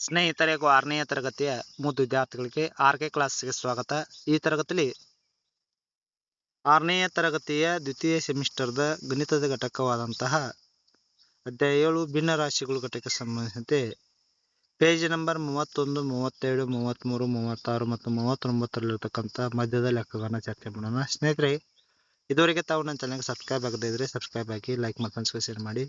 ಸ್ನೇಹಿತರೆ ಹಾಗೂ ಆರನೆಯ ತರಗತಿಯ ಮೂರು ವಿದ್ಯಾರ್ಥಿಗಳಿಗೆ ಆರ್ ಕೆ ಕ್ಲಾಸ್ಗೆ ಸ್ವಾಗತ. ಈ ತರಗತಿಯಲ್ಲಿ ಆರನೆಯ ತರಗತಿಯ ದ್ವಿತೀಯ ಸೆಮಿಸ್ಟರ್ದ ಗಣಿತದ ಘಟಕವಾದಂತಹ ಅಧ್ಯಾಯ ಏಳು ಭಿನ್ನ ರಾಶಿಗಳು ಘಟಕಕ್ಕೆ ಸಂಬಂಧಿಸಿದಂತೆ ಪೇಜ್ ನಂಬರ್ ಮೂವತ್ತೊಂದು, ಮೂವತ್ತೇಳು ಮೂವತ್ತ್ಮೂರು ಮೂವತ್ತಾರು ಮತ್ತು ಮೂವತ್ತೊಂಬತ್ತರಲ್ಲಿರ್ತಕ್ಕಂಥ ಮಧ್ಯದ ಲೆಕ್ಕಗಳನ್ನು ಚರ್ಚೆ ಮಾಡೋಣ. ಸ್ನೇಹಿತರೆ, ಇದುವರೆಗೆ ತಾವು ನನ್ನ ಚಾನಲ್ಗೆ ಸಬ್ಸ್ಕ್ರೈಬ್ ಆಗದೇ ಇದ್ರೆ ಸಬ್ಸ್ಕ್ರೈಬ್ ಆಗಿ ಲೈಕ್ ಮತ್ತು ಶೇರ್ ಮಾಡಿ.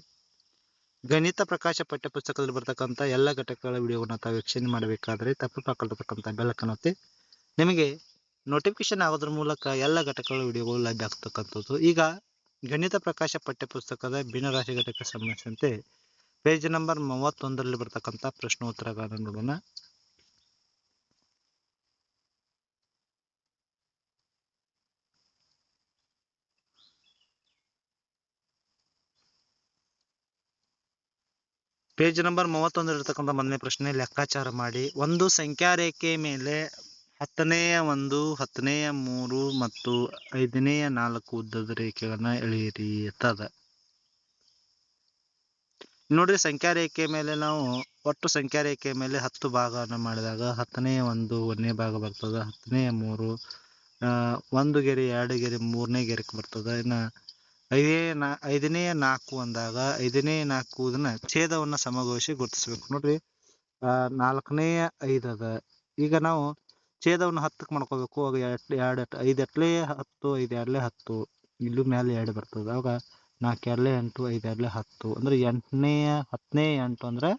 ಗಣಿತ ಪ್ರಕಾಶ ಪಠ್ಯಪುಸ್ತಕದಲ್ಲಿ ಬರ್ತಕ್ಕಂಥ ಎಲ್ಲ ಘಟಕಗಳ ವಿಡಿಯೋವನ್ನು ತಾವು ವೀಕ್ಷಣೆ ಮಾಡಬೇಕಾದ್ರೆ ತಪ್ಪು ಪಕ್ಕದಲ್ಲಿರ್ತಕ್ಕಂಥ ಬೆಳಕನ್ನು ಒತ್ತಿ ನಿಮಗೆ ನೋಟಿಫಿಕೇಶನ್ ಆಗೋದ್ರ ಮೂಲಕ ಎಲ್ಲ ಘಟಕಗಳ ವಿಡಿಯೋಗಳು ಲಭ್ಯ ಆಗ್ತಕ್ಕಂಥದ್ದು. ಈಗ ಗಣಿತ ಪ್ರಕಾಶ ಪಠ್ಯಪುಸ್ತಕದ ಭಿನ್ನರಾಶಿ ಘಟಕ ಸಂಬಂಧಿಸಿದಂತೆ ಪೇಜ್ ನಂಬರ್ ಮೂವತ್ತೊಂದರಲ್ಲಿ ಬರ್ತಕ್ಕಂಥ ಪ್ರಶ್ನೋತ್ತರಗಳನ್ನು ನೋಡೋಣ. ಪೇಜ್ ನಂಬರ್ ಮೂವತ್ತೊಂದರಲ್ಲಿರ್ತಕ್ಕಂಥ ಮೊದಲನೇ ಪ್ರಶ್ನೆ, ಲೆಕ್ಕಾಚಾರ ಮಾಡಿ. ಒಂದು ಸಂಖ್ಯಾ ರೇಖೆ ಮೇಲೆ ಹತ್ತನೆಯ ಒಂದು, ಹತ್ತನೆಯ ಮೂರು ಮತ್ತು ಐದನೆಯ ನಾಲ್ಕು ಉದ್ದದ ರೇಖೆಗಳನ್ನ ಎಳೆಯಿರಿ ಅಂತದ ನೋಡ್ರಿ ಸಂಖ್ಯಾ ರೇಖೆ ಮೇಲೆ ನಾವು ಒಟ್ಟು ಸಂಖ್ಯಾ ರೇಖೆ ಮೇಲೆ ಹತ್ತು ಭಾಗವನ್ನು ಮಾಡಿದಾಗ ಹತ್ತನೆಯ ಒಂದು ಒಂದನೇ ಭಾಗ ಬರ್ತದೆ, ಹತ್ತನೆಯ ಮೂರು ಒಂದು ಗೆರೆ ಎರಡು ಗೆರೆ ಮೂರನೇ ಗೆರೆಗೆ ಬರ್ತದೆ. ಇನ್ನು ಐದೇ ನಾ, ಐದನೇ ನಾಲ್ಕು ಅಂದಾಗ ಐದನೇ ನಾಲ್ಕು ಇದನ್ನ ಛೇದವನ್ನ ಸಮಗೊಳಿಸಿ ಗುರುತಿಸ್ಬೇಕು. ನೋಡ್ರಿ ನಾಲ್ಕನೇ ಐದು ಅದ. ಈಗ ನಾವು ಛೇದವನ್ನು ಹತ್ತಕ್ಕೆ ಮಾಡ್ಕೋಬೇಕು. ಅವಾಗ ಎರಡು ಐದು ಎಟ್ಲೆ ಹತ್ತು, ಐದು ಎರಡ್ಲೆ ಹತ್ತು. ಇಲ್ಲೂ ಮೇಲೆ ಎರಡು ಬರ್ತದೆ. ಅವಾಗ ನಾಲ್ಕು ಎರಡ್ಲೆ ಎಂಟು, ಐದು ಎರಡ್ಲೆ ಹತ್ತು. ಅಂದ್ರೆ ಎಂಟನೇ, ಹತ್ತನೇ ಎಂಟು ಅಂದ್ರೆ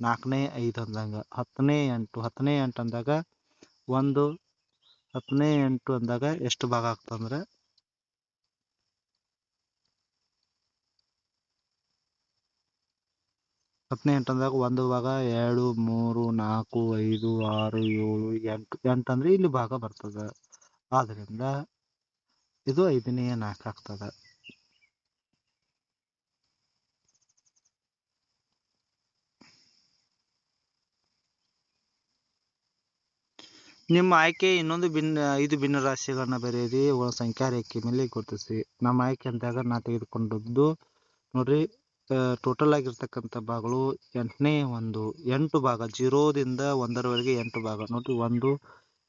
ನಾಲ್ಕನೇ ಐದು ಅಂದಂಗ. ಹತ್ತನೇ ಎಂಟು ಹತ್ತನೇ ಎಂಟು ಅಂದಾಗ ಒಂದು, ಹತ್ತನೇ ಎಂಟು ಅಂದಾಗ ಎಷ್ಟು ಭಾಗ ಆಗ್ತದಂದ್ರೆ ಹತ್ತನೇ ಎಂಟು ಅಂದಾಗ ಒಂದು ಭಾಗ, ಎರಡು, ಮೂರು, ನಾಲ್ಕು, ಐದು, ಆರು, ಏಳು, ಎಂಟು ಎಂಟು ಅಂದರೆ ಇಲ್ಲಿ ಭಾಗ ಬರ್ತದೆ. ಆದ್ದರಿಂದ ಇದು ಐದನೆಯ ನಾಲ್ಕು ಆಗ್ತದೆ. ನಿಮ್ಮ ಆಯ್ಕೆ ಇನ್ನೊಂದು ಭಿನ್ನ ಐದು ಭಿನ್ನ ರಾಶಿಗಳನ್ನ ಬರೆಯಿರಿ ಸಂಖ್ಯಾ ರೇಖೆ ಮೇಲೆ ಗುರುತಿಸಿ. ನಮ್ಮ ಆಯ್ಕೆ ಅಂದಾಗ ನಾ ತೆಗೆದುಕೊಂಡದ್ದು ನೋಡ್ರಿ ಟೋಟಲ್ ಆಗಿರ್ತಕ್ಕಂಥ ಭಾಗಗಳು ಎಂಟನೇ ಒಂದು, ಎಂಟು ಭಾಗ, ಜೀರೋದಿಂದ ಒಂದರವರೆಗೆ ಎಂಟು ಭಾಗ. ನೋಡಿ ಒಂದು,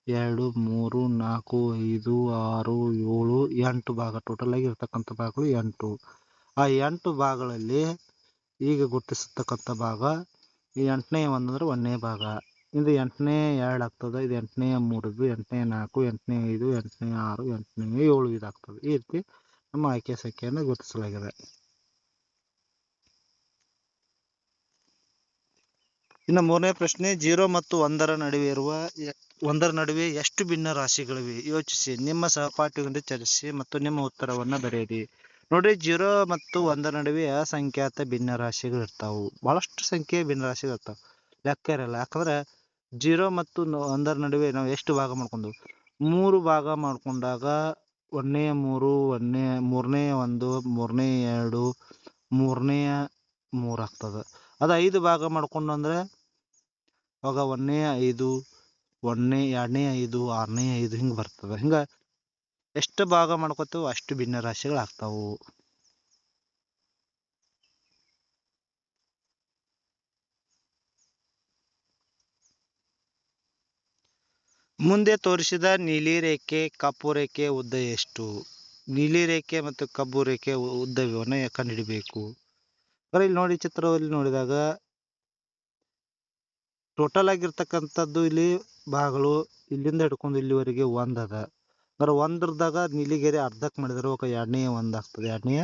ಎರಡು, ಮೂರು, ನಾಲ್ಕು, ಐದು, ಆರು, ಏಳು, ಎಂಟು ಭಾಗ. ಟೋಟಲ್ ಆಗಿ ಇರ್ತಕ್ಕಂಥ ಭಾಗಗಳು ಎಂಟು. ಆ ಎಂಟು ಭಾಗಗಳಲ್ಲಿ ಈಗ ಗುರುತಿಸತಕ್ಕಂಥ ಭಾಗ ಈ ಎಂಟನೇ ಒಂದು ಒಂದನೇ ಭಾಗ. ಇದು ಎಂಟನೇ ಎರಡು ಆಗ್ತದೆ. ಇದು ಎಂಟನೇ ಮೂರು ಎಂಟನೇ ನಾಲ್ಕು, ಎಂಟನೇ ಐದು, ಎಂಟನೇ ಆರು, ಎಂಟನೇ ಏಳು ಇದಾಗ್ತದೆ. ಈ ರೀತಿ ನಮ್ಮ ಆಯ್ಕೆ ಸಂಖ್ಯೆಯನ್ನು ಗುರುತಿಸಲಾಗಿದೆ. ಇನ್ನು ಮೂರನೇ ಪ್ರಶ್ನೆ, ಜೀರೋ ಮತ್ತು ಒಂದರ ನಡುವೆ ಇರುವ ಒಂದರ ನಡುವೆ ಎಷ್ಟು ಭಿನ್ನ ರಾಶಿಗಳಿವೆ? ಯೋಚಿಸಿ. ನಿಮ್ಮ ಸಹಪಾಠಿಯೊಂದಿಗೆ ಚರ್ಚಿಸಿ ಮತ್ತು ನಿಮ್ಮ ಉತ್ತರವನ್ನ ಬರೆಯಿರಿ. ನೋಡ್ರಿ ಜೀರೋ ಮತ್ತು ಒಂದರ ನಡುವೆ ಅಸಂಖ್ಯಾತ ಭಿನ್ನ ರಾಶಿಗಳು ಇರ್ತಾವು ಬಹಳಷ್ಟು ಸಂಖ್ಯೆಯ ಭಿನ್ನ ರಾಶಿಗಳು ಇರ್ತಾವೆ ಲೆಕ್ಕ ಇರಲ್ಲ. ಯಾಕಂದ್ರೆ ಜೀರೋ ಮತ್ತು ಒಂದರ ನಡುವೆ ನಾವು ಎಷ್ಟು ಭಾಗ ಮಾಡ್ಕೊಂಡು ಮೂರು ಭಾಗ ಮಾಡ್ಕೊಂಡಾಗ ಒಂದನೇ ಮೂರು, ಒಂದನೇ, ಮೂರನೇ ಒಂದು, ಮೂರನೇ ಎರಡು, ಮೂರನೇ ಮೂರು ಆಗ್ತದೆ. ಅದು ಐದು ಭಾಗ ಮಾಡ್ಕೊಂಡು ಅಂದ್ರೆ ಅವಾಗ ಒಂದನೇ ಐದು, ಒಂದನೇ, ಎರಡನೇ ಐದು, ಆರನೇ ಐದು ಹಿಂಗೆ ಬರ್ತದೆ. ಹಿಂಗೆ ಎಷ್ಟು ಭಾಗ ಮಾಡ್ಕೋತೀವೋ ಅಷ್ಟು ಭಿನ್ನ ರಾಶಿಗಳು ಆಗ್ತಾವು ಮುಂದೆ ತೋರಿಸಿದ ನೀಲಿ ರೇಖೆ, ಕಪ್ಪು ರೇಖೆ ಉದ್ದ ಎಷ್ಟು? ನೀಲಿ ರೇಖೆ ಮತ್ತು ಕಬ್ಬು ರೇಖೆ ಉದ್ದವನ್ನು ಬರೀ ಇಲ್ಲಿ ನೋಡಿ ಚಿತ್ರದಲ್ಲಿ ನೋಡಿದಾಗ ಟೋಟಲ್ ಆಗಿರ್ತಕ್ಕಂಥದ್ದು ಇಲ್ಲಿ ಭಾಗಗಳು ಇಲ್ಲಿಂದ ಹಿಡ್ಕೊಂಡು ಇಲ್ಲಿವರೆಗೆ ಒಂದ್ ಅದ. ಅಂದ್ರೆ ಒಂದ್ರದಾಗ ನೀಲಿಗೆರೆ ಅರ್ಧಕ್ಕೆ ಮಾಡಿದ್ರೆ ఒక ಎರಡನೇ ಒಂದು ಆಗ್ತದೆ. ಎರಡನೇ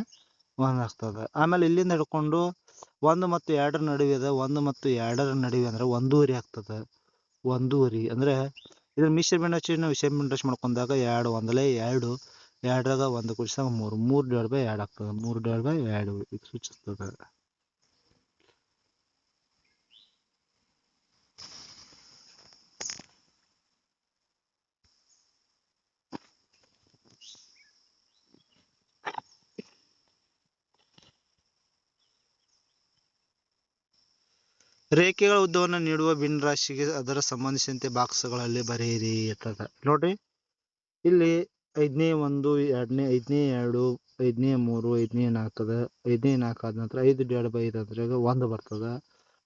ಒಂದ್ ಆಗ್ತದೆ. ಆಮೇಲೆ ಇಲ್ಲಿಂದ ಹಿಡ್ಕೊಂಡು ಒಂದು ಮತ್ತು ಎರಡರ ನಡುವೆ ಅದ. ಒಂದು ಮತ್ತು ಎರಡರ ನಡುವೆ ಅಂದ್ರೆ ಒಂದೂವರೆ ಆಗ್ತದೆ. ಒಂದೂವರೆ. ಅಂದ್ರೆ ಇದ್ರ ಮಿಶ್ರಭಿಂಡ ವಿಷಯ ವಿಷಯಭಿಂಡ ಮಾಡ್ಕೊಂಡಾಗ ಎರಡು ಒಂದಲೇ ಎರಡು. ಎರಡರಾಗ ಒಂದು ಕುಡಿಸಿದಾಗ ಮೂರು. ಮೂರು ಡಿವೈಡ್ ಬೈ ಎರಡು ಆಗ್ತದೆ. ಮೂರು ಡಿವೈಡ್ ಬೈ ಎರಡು. ಸೂಚಿಸ್ತದೆ. ರೇಖೆಗಳ ಉದ್ದವನ್ನು ನೀಡುವ ಭಿನ್ನರಾಶಿಗೆ ಅದರ ಸಂಬಂಧಿಸಿದಂತೆ ಬಾಕ್ಸ್ಗಳಲ್ಲಿ ಬರೆಯಿರಿ ಅಂತದ ನೋಡ್ರಿ. ಇಲ್ಲಿ ಐದನೇ ಒಂದು, ಎರಡನೇ, ಐದನೇ ಎರಡು, ಐದನೇ ಮೂರು, ಐದನೇ ನಾಲ್ಕು ಅದ ಐದನೇ ನಾಲ್ಕು ಆದ ನಂತರ ಐದು ಡೇಡ್ ಬೈ ಐದು ಅಂದ್ರೆ ಒಂದು ಬರ್ತದ.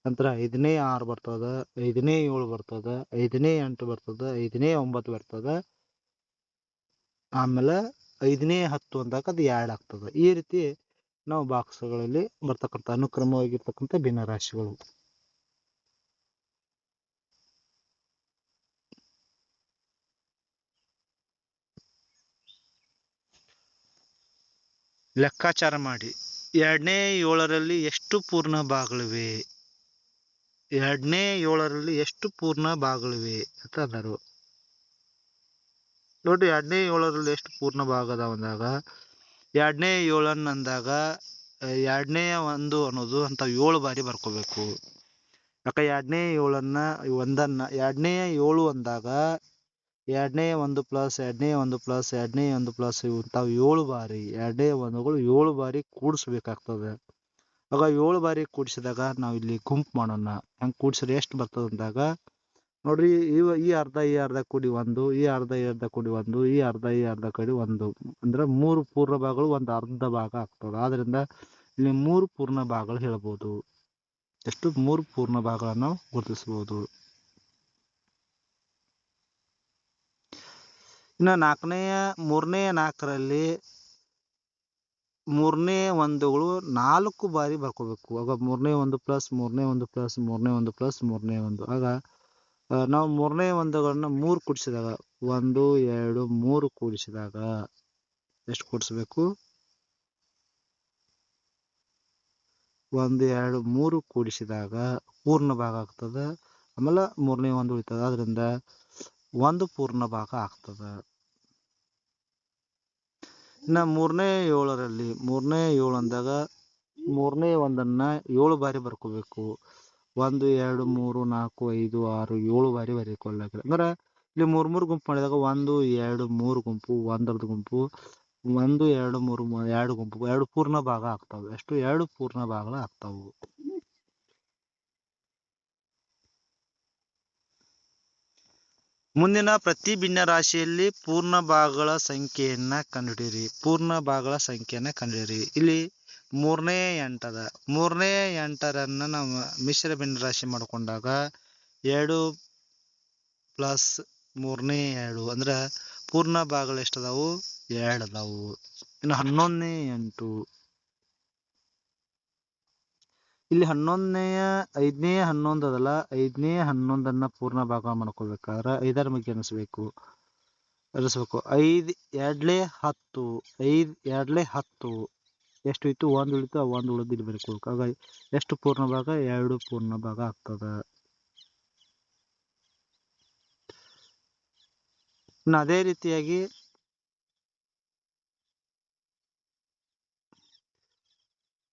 ನಂತರ ಐದನೇ ಆರು ಬರ್ತದ, ಐದನೇ ಏಳು ಬರ್ತದ, ಐದನೇ ಎಂಟು ಬರ್ತದ, ಐದನೇ ಒಂಬತ್ತು ಬರ್ತದ. ಆಮೇಲೆ ಐದನೇ ಹತ್ತು ಅಂದಾಗ ಅದು ಎರಡು ಆಗ್ತದ. ಈ ರೀತಿ ನಾವು ಬಾಕ್ಸ್ಗಳಲ್ಲಿ ಬರ್ತಕ್ಕಂಥ ಅನುಕ್ರಮವಾಗಿರ್ತಕ್ಕಂಥ ಭಿನ್ನರಾಶಿಗಳು ಲೆಕ್ಕಾಚಾರ ಮಾಡಿ. ಎರಡನೇ ಏಳರಲ್ಲಿ ಎಷ್ಟು ಪೂರ್ಣ ಭಾಗಗಳಿವೆ ಎರಡನೇ ಏಳರಲ್ಲಿ ಎಷ್ಟು ಪೂರ್ಣ ಭಾಗಗಳಿವೆ ಅಂತ ಅಂದರು. ನೋಡಿ ಎರಡನೇ ಏಳರಲ್ಲಿ ಎಷ್ಟು ಪೂರ್ಣ ಭಾಗ ಅದಾವ ಅಂದಾಗ, ಎರಡನೇ ಏಳನ್ನು ಅಂದಾಗ ಎರಡನೇ ಒಂದು ಅನ್ನೋದು ಅಂತ ಏಳು ಬಾರಿ ಬರ್ಕೋಬೇಕು. ಯಾಕೆ, ಎರಡನೇ ಏಳನ್ನ, ಒಂದನ್ನ, ಎರಡನೇ ಏಳು ಅಂದಾಗ ಎರಡನೇ ಒಂದು ಪ್ಲಸ್, ಎರಡನೇ ಒಂದು ಪ್ಲಸ್, ಎರಡನೇ ಒಂದು ಪ್ಲಸ್ ಇಂಥವು ಏಳು ಬಾರಿ, ಎರಡನೇ ಒಂದುಗಳು ಏಳು ಬಾರಿ ಕೂಡಿಸ್ಬೇಕಾಗ್ತದೆ. ಆಗ ಏಳು ಬಾರಿ ಕೂಡಿಸಿದಾಗ ನಾವು ಇಲ್ಲಿ ಗುಂಪು ಮಾಡೋಣ. ಹಂಗೆ ಕೂಡಿಸಿದ್ರೆ ಎಷ್ಟು ಬರ್ತದೆ ಅಂದಾಗ, ನೋಡ್ರಿ ಇವ ಈ ಅರ್ಧ ಈ ಅರ್ಧ ಕೂಡಿ ಒಂದು, ಈ ಅರ್ಧ ಈ ಅರ್ಧ ಕೂಡಿ ಒಂದು, ಈ ಅರ್ಧ ಈ ಅರ್ಧ ಕೂಡಿ ಒಂದು. ಅಂದ್ರೆ ಮೂರು ಪೂರ್ಣ ಭಾಗಗಳು ಒಂದು ಅರ್ಧ ಭಾಗ ಆಗ್ತದೆ. ಆದ್ರಿಂದ ಇಲ್ಲಿ ಮೂರು ಪೂರ್ಣ ಭಾಗಗಳು ಹೇಳ್ಬೋದು. ಎಷ್ಟು? ಮೂರು ಪೂರ್ಣ ಭಾಗಗಳನ್ನು ಗುರುತಿಸಬಹುದು ಇನ್ನು ನಾಲ್ಕನೆಯ ಮೂರನೇ ನಾಲ್ಕರಲ್ಲಿ ಮೂರನೇ ಒಂದುಗಳು ನಾಲ್ಕು ಬಾರಿ ಬರ್ಕೋಬೇಕು. ಆಗ ಮೂರನೇ ಒಂದು ಪ್ಲಸ್, ಮೂರನೇ ಒಂದು ಪ್ಲಸ್, ಮೂರನೇ ಒಂದು ಪ್ಲಸ್, ಮೂರನೇ ಒಂದು. ಆಗ ನಾವು ಮೂರನೇ ಒಂದುಗಳನ್ನ ಮೂರು ಕೂಡಿಸಿದಾಗ, ಒಂದು, ಎರಡು, ಮೂರು ಕೂಡಿಸಿದಾಗ ಎಷ್ಟು ಕೂಡಿಸ್ಬೇಕು? ಒಂದು, ಎರಡು, ಮೂರು ಕೂಡಿಸಿದಾಗ ಪೂರ್ಣ ಭಾಗ ಆಗ್ತದೆ. ಆಮೇಲೆ ಮೂರನೇ ಒಂದು ಉಳಿತದೆ. ಅದರಿಂದ ಒಂದು ಪೂರ್ಣ ಭಾಗ ಆಗ್ತದ. ಇನ್ನ ಮೂರನೇ ಏಳರಲ್ಲಿ ಮೂರನೇ ಏಳು ಅಂದಾಗ ಮೂರನೇ ಒಂದನ್ನ ಏಳು ಬಾರಿ ಬರ್ಕೋಬೇಕು. ಒಂದು ಎರಡು ಮೂರು ನಾಲ್ಕು ಐದು ಆರು ಏಳು ಬಾರಿ ಬರೀಕೊಳ್ಳಾಗಿದೆ ಅಂದ್ರೆ ಇಲ್ಲಿ ಮೂರ್ ಮೂರು ಗುಂಪು ಮಾಡಿದಾಗ ಒಂದು ಎರಡು ಮೂರು ಗುಂಪು ಒಂದರದ್ದು ಗುಂಪು ಒಂದು ಎರಡು ಮೂರು ಎರಡು ಗುಂಪು ಎರಡು ಪೂರ್ಣ ಭಾಗ ಆಗ್ತಾವೆ. ಎಷ್ಟು ಎರಡು ಪೂರ್ಣ ಭಾಗಗಳು ಆಗ್ತಾವು ಮುಂದಿನ ಪ್ರತಿ ಭಿನ್ನ ರಾಶಿಯಲ್ಲಿ ಪೂರ್ಣ ಭಾಗಗಳ ಸಂಖ್ಯೆಯನ್ನ ಕಂಡುಹಿಡಿಯಿರಿ. ಪೂರ್ಣ ಭಾಗಗಳ ಸಂಖ್ಯೆಯನ್ನ ಕಂಡುಹಿಡಿಯಿರಿ. ಇಲ್ಲಿ ಮೂರನೇ ಎಂಟದ, ಮೂರನೇ ಎಂಟರನ್ನ ನಾವು ಮಿಶ್ರ ಭಿನ್ನ ರಾಶಿ ಮಾಡ್ಕೊಂಡಾಗ ಎರಡು ಪ್ಲಸ್ ಮೂರನೇ ಎರಡು, ಅಂದ್ರೆ ಪೂರ್ಣ ಭಾಗಗಳು ಎಷ್ಟದಾವು? ಎರಡು ಅದಾವು ಇನ್ನು ಹನ್ನೊಂದನೇ ಎಂಟು. ಇಲ್ಲಿ ಹನ್ನೊಂದನೆಯ ಐದನೇ ಹನ್ನೊಂದು ಅದಲ್ಲ ಐದನೇ ಹನ್ನೊಂದನ್ನ ಪೂರ್ಣ ಭಾಗ ಮಾಡ್ಕೋಬೇಕಾದ್ರೆ ಐದರ ಬಗ್ಗೆ ಅನಿಸ್ಬೇಕು ಅನಿಸ್ಬೇಕು ಐದ್ ಎರಡ್ಲೆ ಹತ್ತು, ಐದ್ ಎರಡ್ಲೆ ಹತ್ತು. ಎಷ್ಟು ಇತ್ತು? ಒಂದು ಉಳಿತು, ಆ ಒಂದು ಉಳಿದು ಇಲ್ಲಿ ಬರ್ಕೋಬೇಕು ಎಷ್ಟು ಪೂರ್ಣ ಭಾಗ? ಎರಡು ಪೂರ್ಣ ಭಾಗ ಆಗ್ತದ. ಇನ್ನು ಅದೇ ರೀತಿಯಾಗಿ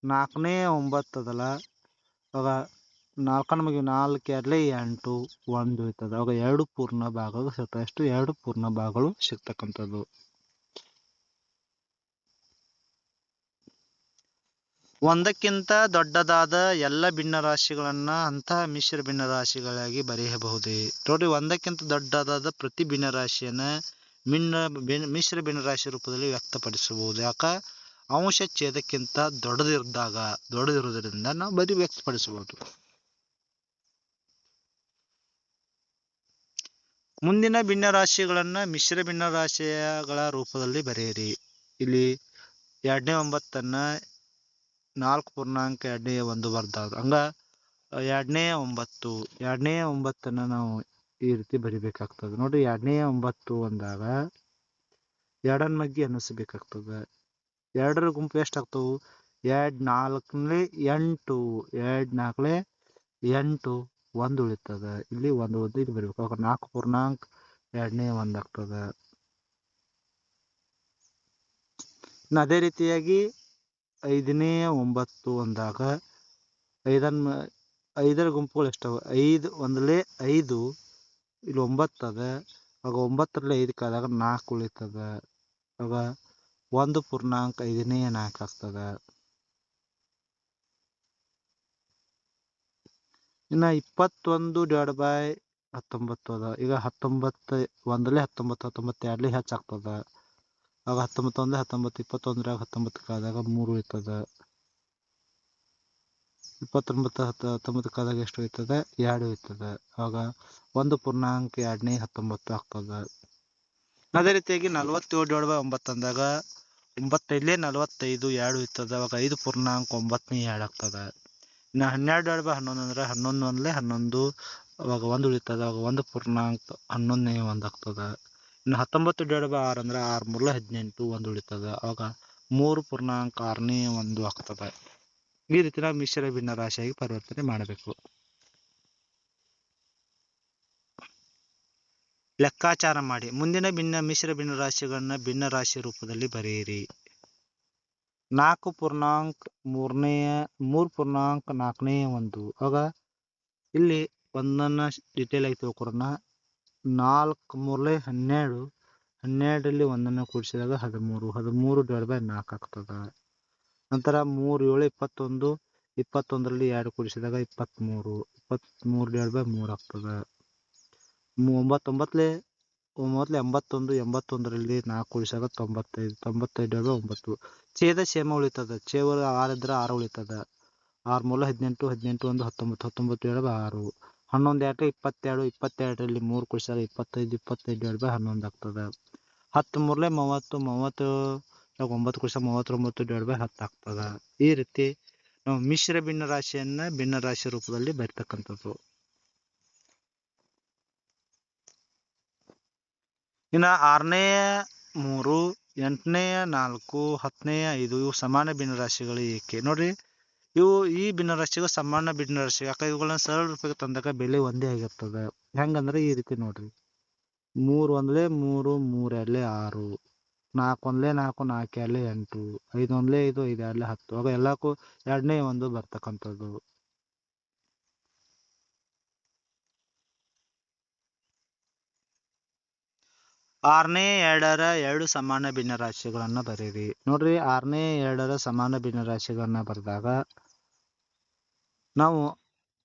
ನಾಲ್ಕನೇ ಒಂಬತ್ತು ಅದಲ್ಲ? ಅವಾಗ ನಾಲ್ಕು ನಮಗೆ ನಾಲ್ಕು ಎರಡ್ಲೆ ಎಂಟು, ಒಂದು ಇರ್ತದೆ. ಅವಾಗ ಎರಡು ಪೂರ್ಣ ಭಾಗಗಳು ಸಿಗ್ತವೆ. ಎಷ್ಟು ಎರಡು ಪೂರ್ಣ ಭಾಗಗಳು ಸಿಗ್ತಕ್ಕಂಥದ್ದು. ಒಂದಕ್ಕಿಂತ ದೊಡ್ಡದಾದ ಎಲ್ಲ ಭಿನ್ನರಾಶಿಗಳನ್ನ ಅಂತಹ ಮಿಶ್ರ ಭಿನ್ನರಾಶಿಗಳಾಗಿ ಬರೆಯಬಹುದೇ? ನೋಡಿ, ಒಂದಕ್ಕಿಂತ ದೊಡ್ಡದಾದ ಪ್ರತಿ ಭಿನ್ನರಾಶಿಯನ್ನು ಭಿನ್ನ ಭಿನ್ನ ಮಿಶ್ರ ಭಿನ್ನರಾಶಿ ರೂಪದಲ್ಲಿ ವ್ಯಕ್ತಪಡಿಸಬಹುದು. ಯಾಕ? ಅಂಶ ಛೇದಕ್ಕಿಂತ ದೊಡ್ಡದಿದ್ದಾಗ ದೊಡ್ಡದಿರುವುದರಿಂದ ನಾವು ಬರೀ ವ್ಯಕ್ತಪಡಿಸಬಹುದು. ಮುಂದಿನ ಭಿನ್ನರಾಶಿಗಳನ್ನ ಮಿಶ್ರ ಭಿನ್ನರಾಶಿಗಳ ರೂಪದಲ್ಲಿ ಬರೆಯಿರಿ. ಇಲ್ಲಿ ಎರಡನೇ ಒಂಬತ್ತನ್ನ ನಾಲ್ಕು ಪೂರ್ಣಾಂಕ ಎರಡನೇ ಒಂದು ಬರ್ದಾಗ ಹಂಗ ಎರಡನೇ ಒಂಬತ್ತು. ಎರಡನೇ ಒಂಬತ್ತನ್ನ ನಾವು ಈ ರೀತಿ ಬರಿಬೇಕಾಗ್ತದೆ. ನೋಡಿ ಎರಡನೇ ಒಂಬತ್ತು ಅಂದಾಗ ಎರಡನ್ ಮಗ್ಗಿ ಅನ್ನಿಸ್ಬೇಕಾಗ್ತದೆ. ಎರಡರ ಗುಂಪು ಎಷ್ಟಾಗ್ತವು? ಎರಡ್ ನಾಲ್ಕನೇ ಎಂಟು, ಎರಡ್ ನಾಲ್ಕಲೆ ಎಂಟು ಒಂದು ಉಳಿತದ. ಇಲ್ಲಿ ಒಂದು ಒಂದು ಇಲ್ಲಿ ಬರಬೇಕು. ನಾಲ್ಕು ಪೂರ್ಣಾಂಕ ಎರಡನೇ ಒಂದ್ ಆಗ್ತದ. ಅದೇ ರೀತಿಯಾಗಿ ಐದನೇ ಒಂಬತ್ತು ಅಂದಾಗ ಐದನ್ ಐದರ ಗುಂಪುಗಳು ಎಷ್ಟವ? ಐದು ಒಂದಲೇ ಐದು, ಇಲ್ಲಿ ಒಂಬತ್ತು ಅದ ಆಗ ಒಂಬತ್ತರಲ್ಲಿ ಐದಕ್ಕೆ ಆದಾಗ ನಾಲ್ಕು ಉಳಿತದ. ಆಗ ಒಂದು ಪೂರ್ಣಾಂಕ ಐದನೇ ನಾಲ್ಕು ಆಗ್ತದ ಇನ್ನ ಇಪ್ಪತ್ತೊಂದು ಡಿವೈಡ್ ಬೈ ಹತ್ತೊಂಬತ್ತು ಅದ. ಈಗ ಹತ್ತೊಂಬತ್ತು ಒಂದಲೇ ಹತ್ತೊಂಬತ್ತು ಹತ್ತೊಂಬತ್ತು ಎರಡಲೇ ಹೆಚ್ಚಾಗ್ತದ. ಆಗ ಹತ್ತೊಂಬತ್ತು ಒಂದೇ ಹತ್ತೊಂಬತ್ತು ಇಪ್ಪತ್ತೊಂದರಾಗ ಹತ್ತೊಂಬತ್ತು ಕಾದಾಗ ಮೂರು ಇರ್ತದ ಇಪ್ಪತ್ತೊಂಬತ್ತು, ಹತ್ತು ಹತ್ತೊಂಬತ್ತು ಕಾದಾಗ ಎಷ್ಟು ಹೋಯ್ತದೆ? ಎರಡು ಹೋಯ್ತದೆ. ಆಗ ಒಂದು ಪೂರ್ಣಾಂಕ ಎರಡನೇ, ಹತ್ತೊಂಬತ್ತು ಆಗ್ತದ. ಅದೇ ರೀತಿಯಾಗಿ ನಲವತ್ತೇಳು ಡಿವೈಡ್ ಬೈ ಒಂಬತ್ತು ಅಂದಾಗ ಒಂಬತ್ತೈದಲೇ ನಲವತ್ತೈದು ಎರಡು ಇರ್ತದೆ, ಅವಾಗ ಐದು ಪೂರ್ಣಾಂಕ ಒಂಬತ್ತನೇ ಎರಡು ಆಗ್ತದೆ. ಇನ್ನು ಹನ್ನೆರಡು ಎರಡು ಬೈ ಹನ್ನೊಂದು ಅಂದ್ರೆ ಹನ್ನೊಂದು ಒಂದಲೇ ಹನ್ನೊಂದು, ಅವಾಗ ಒಂದು ಉಳಿತದೆ, ಅವಾಗ ಒಂದು ಪೂರ್ಣಾಂಕ ಹನ್ನೊಂದನೇ ಒಂದು ಆಗ್ತದೆ. ಇನ್ನು ಹತ್ತೊಂಬತ್ತು ಡಿವೈಡ್ ಬೈ ಆರು ಅಂದ್ರೆ ಆರು ಮೂರಲೆ ಹದಿನೆಂಟು ಒಂದು ಉಳಿತದೆ, ಅವಾಗ ಮೂರು ಪೂರ್ಣಾಂಕ ಆರನೇ ಒಂದು ಆಗ್ತದೆ. ಈ ರೀತಿ ನಾವು ಮಿಶ್ರ ಭಿನ್ನ ರಾಶಿಯಾಗಿ ಪರಿವರ್ತನೆ ಮಾಡಬೇಕು. ಲೆಕ್ಕಾಚಾರ ಮಾಡಿ. ಮುಂದಿನ ಭಿನ್ನ ಮಿಶ್ರ ಭಿನ್ನ ರಾಶಿಗಳನ್ನ ಭಿನ್ನ ರಾಶಿ ರೂಪದಲ್ಲಿ ಬರೆಯಿರಿ. ನಾಲ್ಕು ಪೂರ್ಣಾಂಕ ಮೂರನೆಯ, ಮೂರು ಪೂರ್ಣಾಂಕ ನಾಲ್ಕನೆಯ ಒಂದು. ಆಗ ಇಲ್ಲಿ ಒಂದನ್ನ ಡಿಟೇಲ್ ಆಗಿ ತಿಳ್ಕೊಡೋಣ. ನಾಲ್ಕು ಮೂರಲೆ ಹನ್ನೆರಡು, ಹನ್ನೆರಡರಲ್ಲಿ ಒಂದನ್ನು ಕೂಡಿಸಿದಾಗ ಹದಿಮೂರು. ಹದಿಮೂರು ಡಿವೈಡ್ ಬೈ ನಾಲ್ಕು ಆಗ್ತದೆ. ನಂತರ ಮೂರು, ಏಳು, ಇಪ್ಪತ್ತೊಂದು, ಇಪ್ಪತ್ತೊಂದರಲ್ಲಿ ಎರಡು ಕೂಡಿಸಿದಾಗ ಇಪ್ಪತ್ತ್ಮೂರು ಇಪ್ಪತ್ತ್ಮೂರು ಡಿವೈಡ್ ಬೈ ಮೂರು ಆಗ್ತದೆ. ಒಂಬತ್ತೊಂಬತ್ತಲೆ ಮೊದಲು ಎಂಬತ್ತೊಂದು, ಎಂಬತ್ತೊಂದರಲ್ಲಿ ನಾಲ್ಕು ಉಳಿಸಾಗ ತೊಂಬತ್ತೈದು ತೊಂಬತ್ತೈದು ಒಂಬತ್ತು. ಛೇದ ಸೇಮ ಉಳಿತದ. ಆರು ಇದ್ರೆ ಆರು ಉಳಿತದ. ಆರು ಮೂಲ ಹದಿನೆಂಟು ಹದಿನೆಂಟು ಒಂದು, ಹತ್ತೊಂಬತ್ತು ಹತ್ತೊಂಬತ್ತು ಎರಡು ಆರು. ಹನ್ನೊಂದು ಎರಡು ಇಪ್ಪತ್ತೆರಡು ಇಪ್ಪತ್ತೆರಡರಲ್ಲಿ ಮೂರು ಕುಡಿಸಾಗ ಇಪ್ಪತ್ತೈದು ಇಪ್ಪತ್ತೈದು ಎರಡು ಹನ್ನೊಂದು ಆಗ್ತದ. ಹತ್ತು ಮೂರಲೆ ಮೂವತ್ತು ಮೂವತ್ತು ಒಂಬತ್ತು ಕುಳಿಸ ಮೂವತ್ತೊಂಬತ್ತು ಎರಡು ಬೈ ಹತ್ತು ಆಗ್ತದೆ. ಈ ರೀತಿ ನಾವು ಮಿಶ್ರ ಭಿನ್ನ ರಾಶಿಯನ್ನ ಭಿನ್ನ ರಾಶಿ ರೂಪದಲ್ಲಿ ಬರ್ತಕ್ಕಂಥದ್ದು. ಇನ್ನು ಆರನೇ, ಮೂರು, ಎಂಟನೇ, ನಾಲ್ಕು, ಹತ್ತನೇ, ಐದು ಇವು ಸಮಾನ ಭಿನ್ನರಾಶಿಗಳು ಏಕೆ? ನೋಡ್ರಿ, ಇವು ಈ ಭಿನ್ನರಾಶಿಗೂ ಸಮಾನ ಭಿನ್ನರಾಶಿ ಯಾಕೆ ಇವುಗಳನ್ನ ಸರಳ ರೂಪಕ್ಕೆ ತಂದಾಗ ಬೆಲೆ ಒಂದೇ ಆಗಿರ್ತದೆ. ಹೆಂಗಂದ್ರೆ ಈ ರೀತಿ ನೋಡ್ರಿ. ಮೂರು ಒಂದ್ಲೆ ಮೂರು ಮೂರು ಎರಡ್ಲೆ ಆರು, ನಾಲ್ಕು ಒಂದ್ಲೆ ನಾಲ್ಕು ನಾಲ್ಕು ಎರಡ್ಲೆ ಎಂಟು, ಐದು ಒಂದ್ಲೆ ಐದು ಐದು ಎರಡ್ಲೆ ಹತ್ತು, ಆಗ ಎಲ್ಲಕ್ಕೂ ಎರಡನೇ ಒಂದು ಬರ್ತಕ್ಕಂಥದ್ದು. ಆರನೇ ಎರಡರ ಎರಡು ಸಮಾನ ಭಿನ್ನರಾಶಿಗಳನ್ನ ಬರೀರಿ. ನೋಡ್ರಿ, ಆರನೇ ಎರಡರ ಸಮಾನ ಭಿನ್ನರಾಶಿಗಳನ್ನ ಬರೆದಾಗ ನಾವು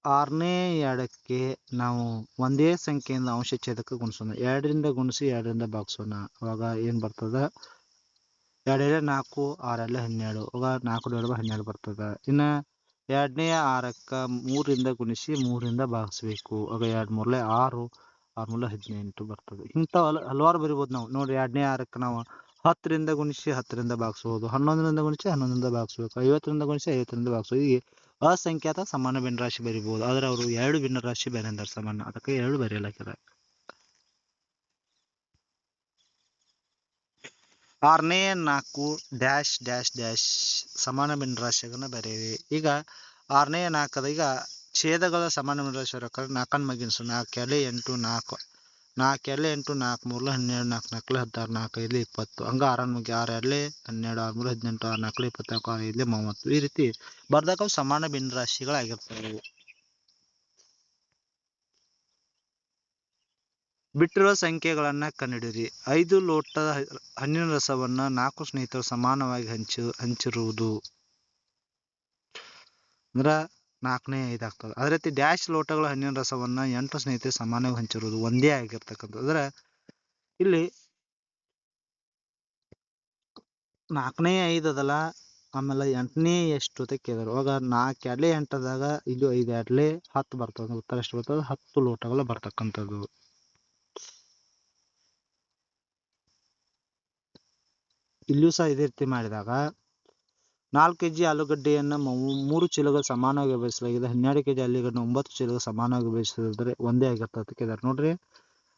ಆರನೇ ಎರಡಕ್ಕೆ ನಾವು ಒಂದೇ ಸಂಖ್ಯೆಯಿಂದ ಅಂಶ ಛೇದಕ್ಕೆ ಗುಣಿಸೋಣ. ಎರಡರಿಂದ ಗುಣಿಸಿ ಎರಡರಿಂದ ಭಾಗಿಸೋಣ. ಅವಾಗ ಏನ್ ಬರ್ತದ? ಎರಡೇ ನಾಲ್ಕು, ಆರಲ್ಲ ಹನ್ನೆರಡು. ಅವಾಗ ನಾಲ್ಕು ಎರಡು ಹನ್ನೆರಡು ಬರ್ತದ. ಇನ್ನ ಎರಡನೇ ಆರಕ್ಕ ಮೂರರಿಂದ ಗುಣಿಸಿ ಮೂರರಿಂದ ಭಾಗಿಸ್ಬೇಕು. ಆಗ ಎರಡು ಮೂರಲೆ ಆರು ಆರು ಮೂರಲೆ ಹದಿನೆಂಟು ಬರ್ತದೆ. ಇಂಥ ಹಲ, ಹಲವಾರು ಬರಿಬೋದು ನಾವು. ನೋಡಿ ಎರಡನೇ ಆರಕ್ಕೆ ನಾವು ಹತ್ತರಿಂದ ಗುಣಿಸಿ ಹತ್ತರಿಂದ ಭಾಗಿಸ್ಬೋದು. ಹನ್ನೊಂದರಿಂದ ಗುಣಿಸಿ ಹನ್ನೊಂದರಿಂದ ಭಾಗಿಸ್ಬೇಕು. ಐವತ್ತರಿಂದ ಗುಣಿಸಿ ಐವತ್ತರಿಂದ ಭಾಗಿಸ್ಬೋದು. ಹೀಗೆ ಅಸಂಖ್ಯಾತ ಸಮಾನ ಭಿನ್ನರಾಶಿ ಬರಿಬೋದು. ಆದರೆ ಅವರು ಎರಡು ಭಿನ್ನರಾಶಿ ಬೇರೆ ಸಮಾನ. ಅದಕ್ಕೆ ಎರಡು ಬರೆಯಲಾಗಿದೆ ಆರನೇ ನಾಲ್ಕು ಡ್ಯಾಶ್ ಡ್ಯಾಶ್ ಡ್ಯಾಶ್ ಸಮಾನ ಭಿನ್ನರಾಶಿಗಳನ್ನ ಬರೆಯಿರಿ. ಈಗ ಆರನೇ ನಾಲ್ಕದ ಈಗ ಛೇದಗಳ ಸಮಾನ ಭಿನ್ನರಾಶಿ ಬರಬೇಕಾದ್ರೆ ನಾಲ್ಕನ್ನು ಮಗಿನ್ಸು ನಾಲ್ಕು ಎಲೆ ಎಂಟು ನಾಲ್ಕು ನಾಲ್ಕು ಎಲೆ ಎಂಟು ನಾಲ್ಕು ಮೂರು ಹನ್ನೆರಡು ನಾಲ್ಕು ನಾಲ್ಕಲೆ ಹದಿನಾರು ನಾಲ್ಕು ಐದು ಇಪ್ಪತ್ತು, ಹಂಗ ಆರನ್ನು ಮುಗಿ ಆರು ಎಲೆ ಹನ್ನೆರಡು ಆರು ಮೂರು ಹದಿನೆಂಟು ಆರು ನಾಲ್ಕಲೆ ಇಪ್ಪತ್ನಾಲ್ಕು ಆರು ಐದು ಮೂವತ್ತು. ಈ ರೀತಿ ಬರ್ದಾಗ ಸಮಾನ ಸಮಾನ ಭಿನ್ನರಾಶಿಗಳಾಗಿರ್ತವೆ ಬಿಟ್ಟಿರುವ ಸಂಖ್ಯೆಗಳನ್ನ ಕಂಡುಹಿಡಿಯಿರಿ. ಐದು ಲೋಟ ಹಣ್ಣಿನ ರಸವನ್ನ ನಾಲ್ಕು ಸ್ನೇಹಿತರು ಸಮಾನವಾಗಿ ಹಂಚಿ, ಹಂಚಿರುವುದು. ಅಂದ್ರ ನಾಲ್ಕನೇ ಐದಾಗ್ತದೆ ಅದೇ ರೀತಿ ಡ್ಯಾಶ್ ಲೋಟಗಳ ಹಣ್ಣಿನ ರಸವನ್ನ ಎಂಟು ಸ್ನೇಹಿತರು ಸಮಾನವಾಗಿ ಹಂಚಿರುವುದು ಒಂದೇ ಆಗಿರ್ತಕ್ಕಂಥದ್ದು. ಅಂದ್ರೆ ಇಲ್ಲಿ ನಾಲ್ಕನೇ ಐದು ಅದಲ್ಲ, ಆಮೇಲೆ ಎಂಟನೇ ಎಷ್ಟು ಅಂತ ಕೇಳಿದ್ರು. ಅವಾಗ ನಾಲ್ಕು ಎರಡ್ಲೆ ಎಂಟದಾಗ ಇದು ಐದು, ಎರಡ್ಲೆ ಹತ್ತು ಬರ್ತದೆ. ಉತ್ತರ ಎಷ್ಟು ಬರ್ತದೆ? ಹತ್ತು ಲೋಟಗಳು ಬರ್ತಕ್ಕಂಥದ್ದು. ಇಲ್ಲೂ ಸಹ ಇದೇ ರೀತಿ ಮಾಡಿದಾಗ ನಾಲ್ಕು ಕೆಜಿ ಆಲೂಗಡ್ಡೆಯನ್ನ ಮೂ- ಮೂರು ಚೀಲಗಳು ಸಮಾನವಾಗಿ ವಿಭಜಿಸಲಾಗಿದೆ ಹನ್ನೆರಡು ಕೆಜಿ ಆಲೂಗಡ್ಡೆ ಒಂಬತ್ತು ಚೀಲಗಳು ಸಮಾನವಾಗಿ ವಿಭಜಿಸಿದ್ರೆ ಒಂದೇ ಆಗಿರ್ತದೆ ನೋಡ್ರಿ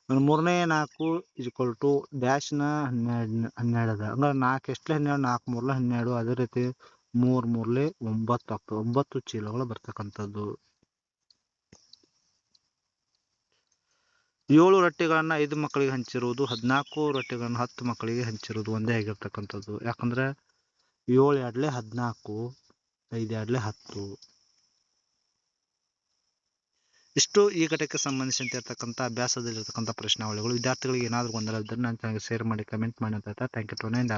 ಮೂರನೇ ನಾಲ್ಕು ಈಕ್ವಲ್ ಟು ಡ್ಯಾಶ್ನ ಹನ್ನೆರಡು ಹನ್ನೆರಡು ಅದ. ಅಂದ್ರೆ ನಾಲ್ಕು ಎಷ್ಟಲೆ ಹನ್ನೆರಡು, ನಾಲ್ಕು ಮೂರ್ಲೆ ಹನ್ನೆರಡು, ಅದೇ ರೀತಿ ಮೂರ್ ಮೂರ್ಲೆ ಒಂಬತ್ತು ಆಗ್ತದೆ. ಒಂಬತ್ತು ಚೀಲಗಳು ಬರ್ತಕ್ಕಂಥದ್ದು. ಏಳು ರೊಟ್ಟಿಗಳನ್ನ ಐದು ಮಕ್ಕಳಿಗೆ ಹಂಚಿರುವುದು, ಹದಿನಾಲ್ಕು ರೊಟ್ಟಿಗಳನ್ನ ಹತ್ತು ಮಕ್ಕಳಿಗೆ ಹಂಚಿರುವುದು ಒಂದೇ ಆಗಿರ್ತಕ್ಕಂಥದ್ದು. ಯಾಕಂದ್ರೆ ಏಳು ಎರಡ್ಲೆ ಹದಿನಾಲ್ಕು ಐದು ಎರಡ್ಲೆ ಹತ್ತು. ಇಷ್ಟು ಈ ಘಟಕಕ್ಕೆ ಸಂಬಂಧಿಸಿದಂತೆ ಇರ್ತಕ್ಕಂಥ ಅಭ್ಯಾಸದಲ್ಲಿರ್ತಕ್ಕಂಥ ಪ್ರಶ್ನಾವಳಿಗಳು. ವಿದ್ಯಾರ್ಥಿಗಳಿಗೆ ಏನಾದರೂ ಗೊಂದಲ ಇದ್ದರೆ ನನ್ನ ಚೆನ್ನಾಗಿ ಶೇರ್ ಮಾಡಿ ಕಮೆಂಟ್ ಮಾಡಿ ಅಂತ ಥ್ಯಾಂಕ್ ಯು ಟು ನೈನ್